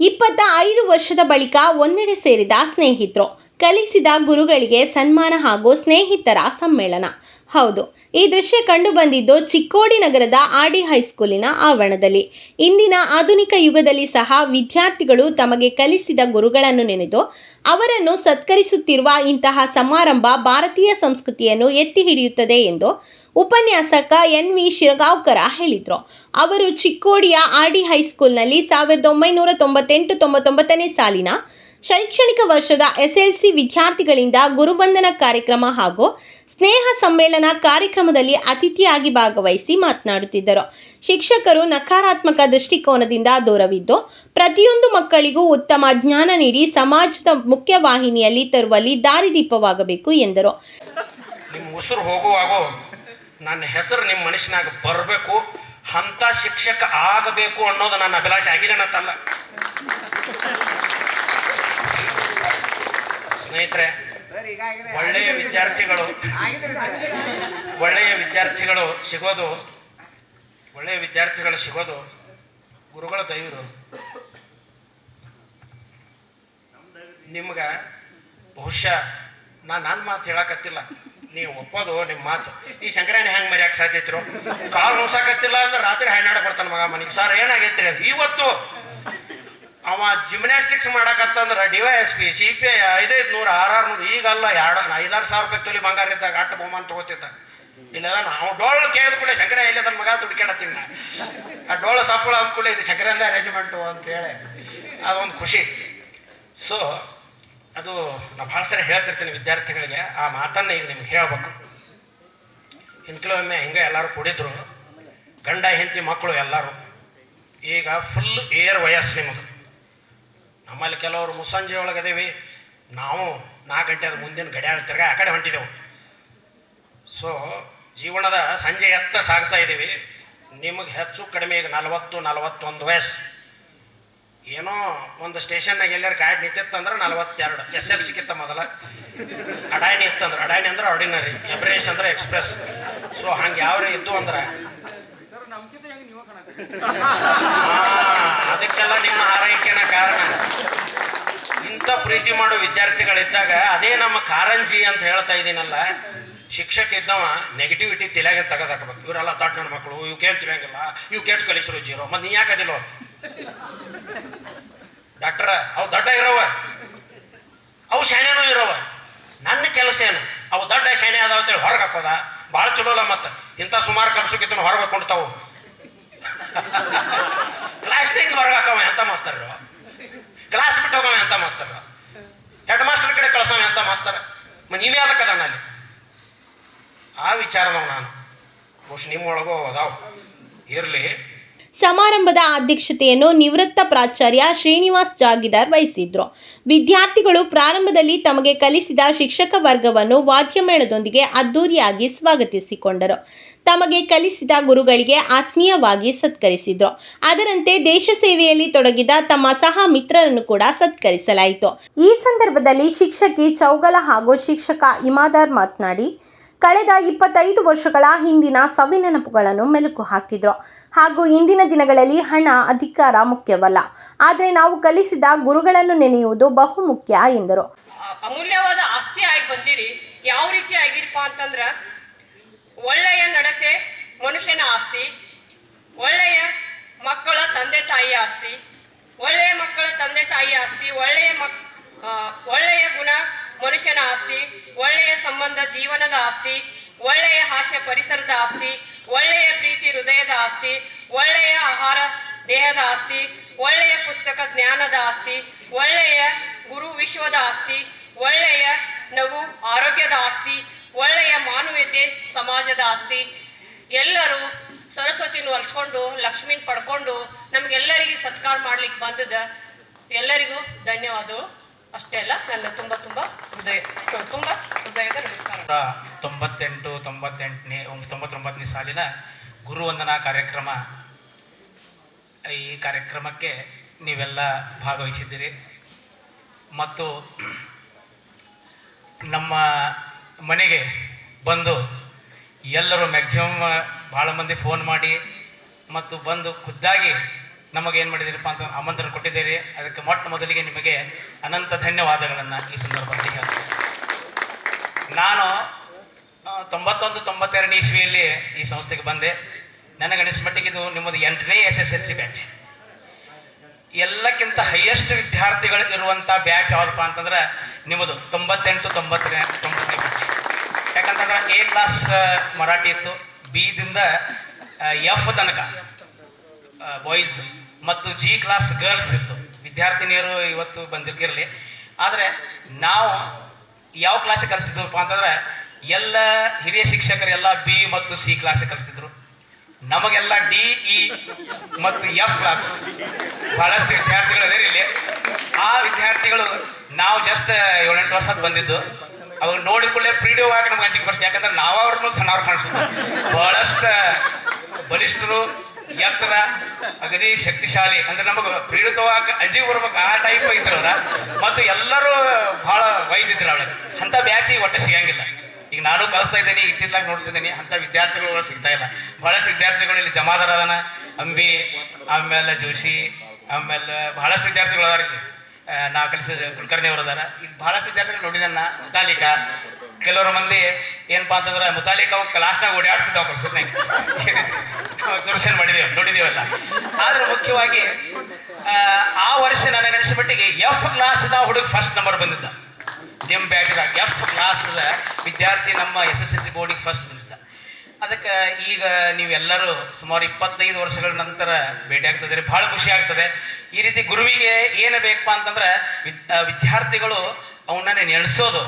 ಇಪ್ಪತ್ತ ಐದು ವರ್ಷದ ಬಳಿಕ ಒಂದೆಡೆ ಸೇರಿದ ಸ್ನೇಹಿತರು. ಕಲಿಸಿದ ಗುರುಗಳಿಗೆ ಸನ್ಮಾನ ಹಾಗೂ ಸ್ನೇಹಿತರ ಸಮ್ಮೇಳನ. ಹೌದು, ಈ ದೃಶ್ಯ ಕಂಡು ಬಂದಿದ್ದು ಚಿಕ್ಕೋಡಿ ನಗರದ ಆರ್ ಡಿ ಹೈಸ್ಕೂಲಿನ ಆವರಣದಲ್ಲಿ. ಇಂದಿನ ಆಧುನಿಕ ಯುಗದಲ್ಲಿ ಸಹ ವಿದ್ಯಾರ್ಥಿಗಳು ತಮಗೆ ಕಲಿಸಿದ ಗುರುಗಳನ್ನು ನೆನೆದು, ಅವರನ್ನು ಸತ್ಕರಿಸುತ್ತಿರುವ ಇಂತಹ ಸಮಾರಂಭ ಭಾರತೀಯ ಸಂಸ್ಕೃತಿಯನ್ನು ಎತ್ತಿ ಹಿಡಿಯುತ್ತದೆ ಎಂದು ಉಪನ್ಯಾಸಕ ಎನ್ ವಿ ಶಿರಗಾವ್ಕರ ಹೇಳಿದರು. ಅವರು ಚಿಕ್ಕೋಡಿಯ ಆರ್ ಡಿ ಹೈಸ್ಕೂಲ್ನಲ್ಲಿ ಸಾವಿರದ ಒಂಬೈನೂರ ತೊಂಬತ್ತೆಂಟು ತೊಂಬತ್ತೊಂಬತ್ತನೇ ಸಾಲಿನ ಶೈಕ್ಷಣಿಕ ವರ್ಷದ ಎಸ್ಎಲ್ಸಿ ವಿದ್ಯಾರ್ಥಿಗಳಿಂದ ಗುರುವಂದನ ಕಾರ್ಯಕ್ರಮ ಹಾಗೂ ಸ್ನೇಹ ಸಮ್ಮೇಳನ ಕಾರ್ಯಕ್ರಮದಲ್ಲಿ ಅತಿಥಿಯಾಗಿ ಭಾಗವಹಿಸಿ ಮಾತನಾಡುತ್ತಿದ್ದರು. ಶಿಕ್ಷಕರು ನಕಾರಾತ್ಮಕ ದೃಷ್ಟಿಕೋನದಿಂದ ದೂರವಿದ್ದು, ಪ್ರತಿಯೊಂದು ಮಕ್ಕಳಿಗೂ ಉತ್ತಮ ಜ್ಞಾನ ನೀಡಿ ಸಮಾಜದ ಮುಖ್ಯವಾಹಿನಿಯಲ್ಲಿ ತರುವಲ್ಲಿ ದಾರಿದೀಪವಾಗಬೇಕು ಎಂದರು. ನಿಮ್ಮ ಉಸಿರು ಹೋಗುವಾಗೋ ನನ್ನ ಹೆಸರು ನಿಮ್ಮ ಮನುಷ್ಯನಾಗ ಬರಬೇಕು ಅಂತ ಶಿಕ್ಷಕ ಆಗಬೇಕು ಅನ್ನೋದು ನನ್ನ ಅಭಿಲಾಷೆ. ಆಗಿದೆನತ್ತಲ್ಲ ಸ್ನೇಹಿತರೆ ಒಳ್ಳೆಯ ವಿದ್ಯಾರ್ಥಿಗಳು. ಒಳ್ಳೆಯ ವಿದ್ಯಾರ್ಥಿಗಳು ಸಿಗೋದು ಒಳ್ಳೆಯ ವಿದ್ಯಾರ್ಥಿಗಳು ಸಿಗೋದು ಗುರುಗಳ ದೈವರು. ನಿಮ್ಗೆ ಬಹುಶಃ ನಾ ನನ್ನ ಮಾತು ಹೇಳಕತ್ತಿಲ್ಲ. ನೀವು ಒಪ್ಪೋದು ನಿಮ್ಮ ಮಾತು. ಈ ಶಂಕರಾಯಣ ಹೆಂಗೆ ಮರ್ಯಾಕೆ ಸಾಧ್ಯತ್ರು ಕಾಲು ನೋಸಾಕತ್ತಿಲ್ಲ ಅಂದ್ರೆ ರಾತ್ರಿ ಹನ್ನೆರಡು ಬರ್ತಾನೆ ಮಗ ಮನೆಗೆ. ಸರ್ ಏನಾಗೈತ್ರಿ ಇವತ್ತು ಅವ gymnastics ಮಾಡಕತ್ತಂದ್ರೆ D Y S P C P I ಐದೈದು ನೂರು ಆರಾರು ನೂರು ಈಗಲ್ಲ ಎರಡು, ಐದಾರು ಸಾವಿರ ರೂಪಾಯಿ ತೊಲಿ ಬಂಗಾರ ಇದ್ದಾಗ ಅಟ್ಟ ಬಹುಮಾನ ತಗೋತಿದ್ದ ಇಲ್ಲೆಲ್ಲ ನಾವು ಡೋಳು ಕೇಳಿದ ಕೂಡ ಶಂಕರ ಇಲ್ಲದ ಮಗ ದುಡ್ಕಾಡತ್ತೀನಿ ನಾ. ಆ ಡೋಳು ಸಪ್ಪಳ ಅಂದ್ಕೊಳ್ಳಿ ಇದು ಶಂಕರಂದ ಅರೇಂಜ್ಮೆಂಟು ಅಂತೇಳಿ ಅದೊಂದು ಖುಷಿ. ಸೊ ಅದು ನಾ ಭಾಳ ಸರಿ ಹೇಳ್ತಿರ್ತೀನಿ ವಿದ್ಯಾರ್ಥಿಗಳಿಗೆ, ಆ ಮಾತನ್ನು ಈಗ ನಿಮ್ಗೆ ಹೇಳ್ಬೇಕು. ಇನ್ನು ಕೆಲವೊಮ್ಮೆ ಹಿಂಗೆ ಎಲ್ಲರೂ ಕೂಡಿದ್ರು, ಗಂಡ, ಹೆಂಡತಿ ಮಕ್ಕಳು ಎಲ್ಲರೂ, ಈಗ ಫುಲ್ ಏರ್ ವಯಸ್ಸು ನಿಮ್ಮದು ನಮ್ಮಲ್ಲಿ ಕೆಲವರು ಮುಸ್ಸಂಜೆ ಒಳಗೆ ಅದೇವಿ. ನಾವು ನಾಲ್ಕು ಗಂಟೆ ಅದು ಮುಂದಿನ ಗಡಿಯಾಳ ತಿರ್ಗ ಆ ಕಡೆ ಹೊಂಟಿದೆವು. ಸೊ ಜೀವನದ ಸಂಜೆ ಎತ್ತ ಸಾಗ್ತಾ ಇದ್ದೀವಿ. ನಿಮಗೆ ಹೆಚ್ಚು ಕಡಿಮೆ ಈಗ ನಲವತ್ತು ನಲವತ್ತೊಂದು ವಯಸ್ಸು. ಏನೋ ಒಂದು ಸ್ಟೇಷನ್ನಾಗ ಎಲ್ಲಾರು ಗಾಡಿ ನಿಂತಿತ್ತಂದ್ರೆ ನಲವತ್ತೆರಡು. ಎಸ್ ಎಲ್ ಸಿಕ್ಕಿತ್ತ ಮೊದಲ. ಅಡಾಣಿ ಇತ್ತಂದ್ರೆ ಅಡಾಣಿ ಅಂದ್ರೆ ಆರ್ಡಿನರಿ ಎಬ್ರೇಶ್ ಅಂದ್ರೆ ಎಕ್ಸ್ಪ್ರೆಸ್ ಸೊ ಹಂಗೆ ಯಾವ್ರೇ ಇದ್ದು ಅಂದ್ರೆ. ಅದಕ್ಕೆಲ್ಲ ನಿಮ್ಮ ಆರೈಕೆನ ಕಾರಣ. ಇಂಥ ಪ್ರೀತಿ ಮಾಡೋ ವಿದ್ಯಾರ್ಥಿಗಳಿದ್ದಾಗ ಅದೇ ನಮ್ಮ ಕಾರಂಜಿ ಅಂತ ಹೇಳ್ತಾ ಇದ್ದೀನಲ್ಲ ಶಿಕ್ಷಕ ಇದ್ದವ ನೆಗೆಟಿವಿಟಿ ತಲೆಯಾಗ ತೆಗೆದಾಕಬೇಕು. ಇವರೆಲ್ಲ ತಾಟ್ ನನ್ನ ಮಕ್ಕಳು ಇವಕ್ಕೇನು ತಿಳಿಯಂಗಿಲ್ಲ ಇವ್ ಕೆಟ್ಟು ಕಲಿಸ್ರು ಜೀರೋ. ಮತ್ತೆ ನೀ ಯಾಕೆ ಡಾಕ್ಟರ, ಅವು ದೊಡ್ಡ ಇರೋವ. ಅವು ಶಾಣೆನೂ ಇರೋವ. ನನ್ನ ಕೆಲಸ ಏನು? ಅವು ದೊಡ್ಡ ಶಾಣೆ ಅದಾವ ಅಂತೇಳಿ ಹೊರಗೆ ಹಾಕೋದ? ಭಾಳ ಚಲೋ ಅಲ್ಲ ಮತ್ತೆ. ಇಂಥ ಸುಮಾರು ಕಲಸಕ್ಕಿತ್ತು ಹೊರಗೆ ಹಾಕೊಂಡ್ತಾವು ಕ್ಲಾಸ್ನಿಂದ ಹೊರಗೆ ಹಾಕವ ಎಂತ ಮಾಸ್ತರ್ರು ಕ್ಲಾಸ್ ಬಿಟ್ಟು ಹೋಗವ ಎಂತ ಮಾಸ್ತರ್? ಹೆಡ್ ಮಾಸ್ಟರ್ ಕಡೆ ಕಳ್ಸವ ಎಂತ ಮಾಸ್ತರ್? ನೀವೇ ಅದಕ್ಕದ ಅಲ್ಲಿ? ಆ ವಿಚಾರದವ ನಾನು. ಬಹುಶಃ ನಿಮ್ಮೊಳಗೂ ಅದಾವ. ಇರಲಿ. ಸಮಾರಂಭದ ಅಧ್ಯಕ್ಷತೆಯನ್ನು ನಿವೃತ್ತ ಪ್ರಾಚಾರ್ಯ ಶ್ರೀನಿವಾಸ್ ಜಾಗಿದಾರ್ ವಹಿಸಿದ್ರು. ವಿದ್ಯಾರ್ಥಿಗಳು ಪ್ರಾರಂಭದಲ್ಲಿ ತಮಗೆ ಕಲಿಸಿದ ಶಿಕ್ಷಕ ವರ್ಗವನ್ನು ವಾದ್ಯಮೇಳದೊಂದಿಗೆ ಅದ್ದೂರಿಯಾಗಿ ಸ್ವಾಗತಿಸಿಕೊಂಡರು. ತಮಗೆ ಕಲಿಸಿದ ಗುರುಗಳಿಗೆ ಆತ್ಮೀಯವಾಗಿ ಸತ್ಕರಿಸಿದ್ರು. ಅದರಂತೆ ದೇಶ ಸೇವೆಯಲ್ಲಿ ತೊಡಗಿದ ತಮ್ಮ ಸಹ ಮಿತ್ರರನ್ನು ಕೂಡ ಸತ್ಕರಿಸಲಾಯಿತು. ಈ ಸಂದರ್ಭದಲ್ಲಿ ಶಿಕ್ಷಕಿ ಚೌಗಲ ಹಾಗೂ ಶಿಕ್ಷಕ ಇಮಾದಾರ್ ಮಾತನಾಡಿ ಕಳೆದ ಇಪ್ಪತ್ತೈದು ವರ್ಷಗಳ ಹಿಂದಿನ ಸವಿನೆನಪುಗಳನ್ನು ಮೆಲುಕು ಹಾಕಿದ್ರು. ಹಾಗೂ ಇಂದಿನ ದಿನಗಳಲ್ಲಿ ಹಣ ಅಧಿಕಾರ ಮುಖ್ಯವಲ್ಲ. ಆದರೆ ನಾವು ಕಲಿಸಿದ ಗುರುಗಳನ್ನು ನೆನೆಯುವುದು ಬಹುಮುಖ್ಯ ಎಂದರು. ಅಮೂಲ್ಯವಾದ ಆಸ್ತಿ ಆಗಿ ಬಂದಿರಿ. ಯಾವ ರೀತಿ ಆಗಿರಪ್ಪ ಅಂತಂದ್ರ, ಒಳ್ಳೆಯ ನಡತೆ, ಮನುಷ್ಯನ ಆಸ್ತಿ, ಒಳ್ಳೆಯ ಮಕ್ಕಳ ತಂದೆ ತಾಯಿ ಆಸ್ತಿ, ಒಳ್ಳೆಯ ಮಕ್ಕಳ ತಂದೆ ತಾಯಿ ಆಸ್ತಿ, ಒಳ್ಳೆಯ ಮಕ್ ಒಳ್ಳೆಯ ಗುಣ ಮನುಷ್ಯನ ಆಸ್ತಿ, ಒಳ್ಳೆಯ ಸಂಬಂಧ ಜೀವನದ ಆಸ್ತಿ, ಒಳ್ಳೆಯ ಹಾಸ್ಯ ಪರಿಸರದ ಆಸ್ತಿ, ಒಳ್ಳೆಯ ಪ್ರೀತಿ ಹೃದಯದ ಆಸ್ತಿ, ಒಳ್ಳೆಯ ಆಹಾರ ದೇಹದ ಆಸ್ತಿ, ಒಳ್ಳೆಯ ಪುಸ್ತಕ ಜ್ಞಾನದ ಆಸ್ತಿ, ಒಳ್ಳೆಯ ಗುರು ವಿಶ್ವದ ಆಸ್ತಿ, ಒಳ್ಳೆಯ ನಗು ಆರೋಗ್ಯದ ಆಸ್ತಿ, ಒಳ್ಳೆಯ ಮಾನವೀಯತೆ ಸಮಾಜದ ಆಸ್ತಿ. ಎಲ್ಲರೂ ಸರಸ್ವತಿನ ಒಲಿಸ್ಕೊಂಡು ಲಕ್ಷ್ಮಿನ ಪಡ್ಕೊಂಡು ನಮಗೆಲ್ಲರಿಗೂ ಸತ್ಕಾರ ಮಾಡ್ಲಿಕ್ಕೆ ಬಂದದ ಎಲ್ಲರಿಗೂ ಧನ್ಯವಾದಗಳು. ಅಷ್ಟೇ ಅಲ್ಲ, ನನ್ನ ತುಂಬ ತುಂಬ ತೊಂಬತ್ತೆಂಟು, ತೊಂಬತ್ತೆಂಟನೇ ತೊಂಬತ್ತೊಂಬತ್ತನೇ ಸಾಲಿನ ಗುರುವಂದನಾ ಕಾರ್ಯಕ್ರಮ. ಈ ಕಾರ್ಯಕ್ರಮಕ್ಕೆ ನೀವೆಲ್ಲ ಭಾಗವಹಿಸಿದ್ದೀರಿ. ಮತ್ತು ನಮ್ಮ ಮನೆಗೆ ಬಂದು ಎಲ್ಲರೂ ಮ್ಯಾಕ್ಸಿಮಮ್ ಭಾಳ ಮಂದಿ ಫೋನ್ ಮಾಡಿ ಮತ್ತು ಬಂದು ಖುದ್ದಾಗಿ ನಮಗೆ ಏನು ಮಾಡಿದಿರಪ್ಪ ಅಂತ ಆಮಂತ್ರಣ ಕೊಟ್ಟಿದ್ದೀರಿ ಅದಕ್ಕೆ ಮೊಟ್ಟ ಮೊದಲಿಗೆ ನಿಮಗೆ ಅನಂತ ಧನ್ಯವಾದಗಳನ್ನು ಈ ಸಂದರ್ಭದಲ್ಲಿ ನಾನು ತೊಂಬತ್ತೊಂದು, ತೊಂಬತ್ತೆರಡನೇ ಇಸ್ವಿಯಲ್ಲಿ ಈ ಸಂಸ್ಥೆಗೆ ಬಂದೆ. ನನಗೆ ಮಟ್ಟಿಗೆ ಇದು ನಿಮ್ಮದು ಎಂಟನೇ S S L C batch. ಎಲ್ಲಕ್ಕಿಂತ ಹೈಯೆಸ್ಟ್ ವಿದ್ಯಾರ್ಥಿಗಳು ಇರುವಂಥ ಬ್ಯಾಚ್ ಯಾವುದಪ್ಪ ಅಂತಂದ್ರೆ ನಿಮ್ಮದು ತೊಂಬತ್ತೆಂಟು ತೊಂಬತ್ತನೇ ತೊಂಬತ್ತನೇ ಬ್ಯಾಚ್ ಯಾಕಂತಂದ್ರೆ ಎ ಕ್ಲಾಸ್ ಮರಾಠಿ ಇತ್ತು. ಬಿದಿಂದ ಎಫ್ ತನಕ. ಬಾಯ್ಸ್ ಮತ್ತು ಜಿ ಕ್ಲಾಸ್ ಗರ್ಲ್ಸ್ ಇತ್ತು. ವಿದ್ಯಾರ್ಥಿನಿಯರು ಇವತ್ತು ಬಂದಿರಲಿ ಆದರೆ ನಾವು ಯಾವ ಕ್ಲಾಸಿಗೆ ಕಲಿಸ್ತಿದ್ವಪ್ಪ ಅಂತಂದ್ರೆ ಎಲ್ಲ ಹಿರಿಯ ಶಿಕ್ಷಕರು ಎಲ್ಲ ಬಿ ಮತ್ತು ಸಿ ಕ್ಲಾಸಿಗೆ ಕಲಿಸ್ತಿದ್ರು. ನಮಗೆಲ್ಲ ಡಿ ಇ ಮತ್ತು ಎಫ್ ಕ್ಲಾಸ್ ಬಹಳಷ್ಟು ವಿದ್ಯಾರ್ಥಿಗಳು ಅದೇ ಇಲ್ಲಿ. ಆ ವಿದ್ಯಾರ್ಥಿಗಳು ನಾವು ಜಸ್ಟ್ ಏಳೆಂಟು ವರ್ಷದ ಬಂದಿದ್ದು. ಅವ್ರು ನೋಡಿ ಪ್ರೀಡಿಯೋ ಆಗಿ ನಮ್ಗೆ ಅಂಜಿಕೆ ಬರ್ತೀವಿ ಯಾಕಂದ್ರೆ ನಾವು ಅವ್ರನ್ನೂ ಸಣ್ಣವ್ರು ಕಾಣಿಸ್ತೀವಿ ಬಹಳಷ್ಟು ಬಲಿಷ್ಠರು ಎತ್ತರ ಅಗದಿ ಶಕ್ತಿಶಾಲಿ. ಅಂದ್ರೆ ನಮಗ ಪ್ರೀಡಿತವಾಗ ಅಜ್ಜಿ ಬರ್ಬೇಕು ಆ ಟೈಪ್ ಐತ್ರವ್ರ ಮತ್ತು ಎಲ್ಲರೂ ಬಹಳ ವಯಸ್ಸು ಇದ್ರ ಅಂಥ ಬ್ಯಾಚಿಗೆ ಒಟ್ಟು ಸಿಗಂಗಿಲ್ಲ. ಈಗ ನಾನು ಕಲಿಸ್ತಾ ಇದ್ದೀನಿ, ಇಟ್ಟಿದ್ಲಾಗ ನೋಡ್ತಿದ್ದೀನಿ ಅಂತ ವಿದ್ಯಾರ್ಥಿಗಳು ಸಿಗ್ತಾ ಇಲ್ಲ. ಬಹಳಷ್ಟು ವಿದ್ಯಾರ್ಥಿಗಳು ಇಲ್ಲಿ ಜಮಾದಾರ ಅದಾನ ಅಂಬಿ ಆಮೇಲೆ ಜೋಶಿ, ಆಮೇಲೆ ಬಹಳಷ್ಟು ವಿದ್ಯಾರ್ಥಿಗಳು ಅದಾರ ಇಲ್ಲಿ. ನಾ ಕಲಿಸಿದ ಕುಲಕರ್ಣಿ ಅವರು ಅದಾರ. ಈಗ ಬಹಳಷ್ಟು ವಿದ್ಯಾರ್ಥಿಗಳು ನೋಡಿದನ್ನ ಮುತಾಲಿಕ. ಕೆಲವರು ಮಂದಿ ಏನಪ್ಪಾ ಅಂತಂದ್ರೆ ಮುತಾಲಿಕ ಅವು ಕ್ಲಾಸ್ನಾಗ ಓಡಾಡ್ತಿದ್ದಾವೆ ಕಲ್ಸತ್ನಾಗ ದೂರದರ್ಶನ ಮಾಡಿದೇವೆ ನೋಡಿದೇವಲ್ಲ ಆದ್ರೆ ಮುಖ್ಯವಾಗಿ ಆ, ವರ್ಷ ನನ್ನ ಮಟ್ಟಿಗೆ ಎಫ್ ಕ್ಲಾಸ್ದ ಹುಡುಗ ಫಸ್ಟ್ ನಂಬರ್ ಬಂದಿದ್ದ. ನಿಮ್ಮ ಬ್ಯಾಗ್ದಾಗ ಎಫ್ ಕ್ಲಾಸ್ದ ವಿದ್ಯಾರ್ಥಿ ನಮ್ಮ ಎಸ್ ಎಸ್ ಎಲ್ ಸಿ ಬೋರ್ಡಿಗೆ ಫಸ್ಟ್ ಬಂದಿದ್ದ. ಅದಕ್ಕೆ ಈಗ ನೀವೆಲ್ಲರೂ ಸುಮಾರು ಇಪ್ಪತ್ತೈದು ವರ್ಷಗಳ ನಂತರ ಭೇಟಿ ಆಗ್ತದೆ ಬಹಳ ಖುಷಿ ಆಗ್ತದೆ. ಈ ರೀತಿ ಗುರುವಿಗೆ ಏನು ಬೇಕಪ್ಪ ಅಂತಂದ್ರೆ ವಿದ್ಯಾರ್ಥಿಗಳು ಅವನ್ನ ನೆನೆಸೋದು.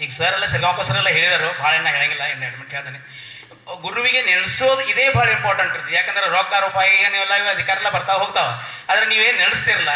ಈಗ ಸರ್ ಎಲ್ಲ ಶಿರ್ಗಾಂಪ ಸರ್ ಎಲ್ಲ ಹೇಳಿದರು. ಭಾಳ ಎಣ್ಣ ಹೇಳಂಗಿಲ್ಲ ಇನ್ನು ಎರಡು ಹೇಳ್ತಾನೆ. ಗುರುವಿಗೆ ನೆಲೆಸೋದು ಇದೇ ಭಾಳ ಇಂಪಾರ್ಟೆಂಟ್ ಇರ್ತದೆ. ಯಾಕಂದ್ರೆ ರೊಕ್ಕ ರೂಪಾಯಿ ಏನೆಲ್ಲ ಇವು ಅಧಿಕಾರ ಎಲ್ಲ ಬರ್ತಾ ಹೋಗ್ತಾವೆ. ಆದ್ರೆ ನೀವೇನು ನೆನೆಸ್ತಿರಲ್ಲ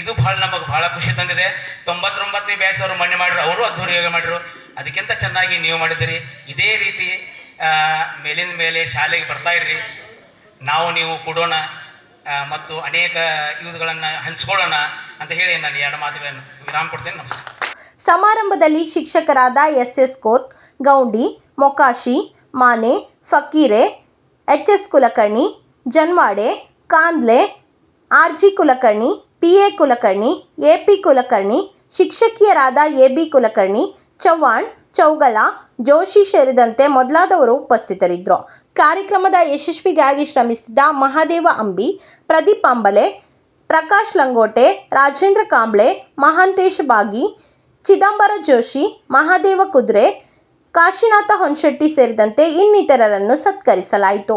ಇದು ಭಾಳ ನಮಗೆ ಭಾಳ ಖುಷಿ ತಂದಿದೆ. ತೊಂಬತ್ತೊಂಬತ್ತನೇ ಬ್ಯಾಚ್ ಅವರು ಮಣ್ಣೆ ಮಾಡಿದ್ರು, ಅವರು ಅದ್ದೂರಿಯಾಗಿ ಮಾಡಿದ್ರು. ಅದಕ್ಕಿಂತ ಚೆನ್ನಾಗಿ ನೀವು ಮಾಡಿದಿರಿ. ಇದೇ ರೀತಿ ಮೇಲಿಂದ ಮೇಲೆ ಶಾಲೆಗೆ ಬರ್ತಾ ಇರ್ರಿ. ನಾವು ನೀವು ಕೊಡೋಣ ಮತ್ತು ಅನೇಕ ಇವುಗಳನ್ನು ಹಂಚ್ಕೊಳ್ಳೋಣ ಅಂತ ಹೇಳಿ ನಾನು ಎರಡು ಮಾತುಗಳನ್ನು ವಿರಾಮ ಕೊಡ್ತೇನೆ. ನಮಸ್ಕಾರ. ಸಮಾರಂಭದಲ್ಲಿ ಶಿಕ್ಷಕರಾದ S S Koth, Goundi, Mokashi, Mane Fakire, H S Kulkarni, Janwade, Kandle, R G Kulkarni, P A Kulkarni, A P Kulkarni, ಶಿಕ್ಷಕಿಯರಾದ A B Kulkarni, Chavan, Chougala, Joshi ಸೇರಿದಂತೆ ಮೊದಲಾದವರು ಉಪಸ್ಥಿತರಿದ್ದರು. ಕಾರ್ಯಕ್ರಮದ ಯಶಸ್ವಿಗಾಗಿ ಶ್ರಮಿಸಿದ ಮಹಾದೇವ ಅಂಬಿ, ಪ್ರದೀಪ್ ಅಂಬಲೆ, ಪ್ರಕಾಶ್ ಲಂಗೋಟೆ, ರಾಜೇಂದ್ರ ಕಾಂಬ್ಳೆ, ಮಹಾಂತೇಶ್ ಬಾಗಿ, ಚಿದಂಬರ ಜೋಶಿ, ಮಹಾದೇವ ಕುದುರೆ ಕಾಶಿನಾಥ ಹೊನ್ಶೆಟ್ಟಿ ಸೇರಿದಂತೆ ಇನ್ನಿತರರನ್ನು ಸತ್ಕರಿಸಲಾಯಿತು.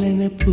ನೆನಪು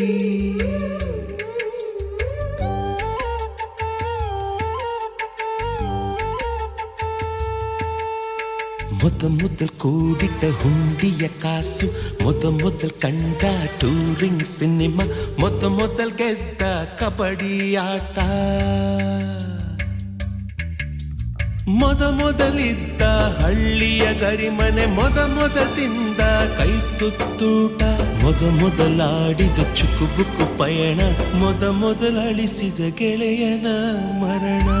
ಮೊದ ಮೊದಲು ಕೂಡಿಟ್ಟ ಹುಂಡಿಯ ಕಾಸು, ಮೊದ ಮೊದಲು ಕಂಡ ಟೂರಿಂಗ್ ಸಿನಿಮಾ ಮೊದ ಮೊದಲು ಗೆದ್ದ ಕಬಡ್ಡಿ ಆಟ. ಮೊದ ಮೊದಲಿದ್ದ ಹಳ್ಳಿಯ ಗರಿಮನೆ, ಮೊದ ಮೊದಲಿಂದ ಕೈ ತುತ್ತೂಟ. ಮೊದ ಮೊದಲಾಡಿದ ಚುಕುಬುಕು ಪಯಣ, ಮೊದ ಮೊದಲಳಿಸಿದ ಗೆಳೆಯನ ಮರಣ.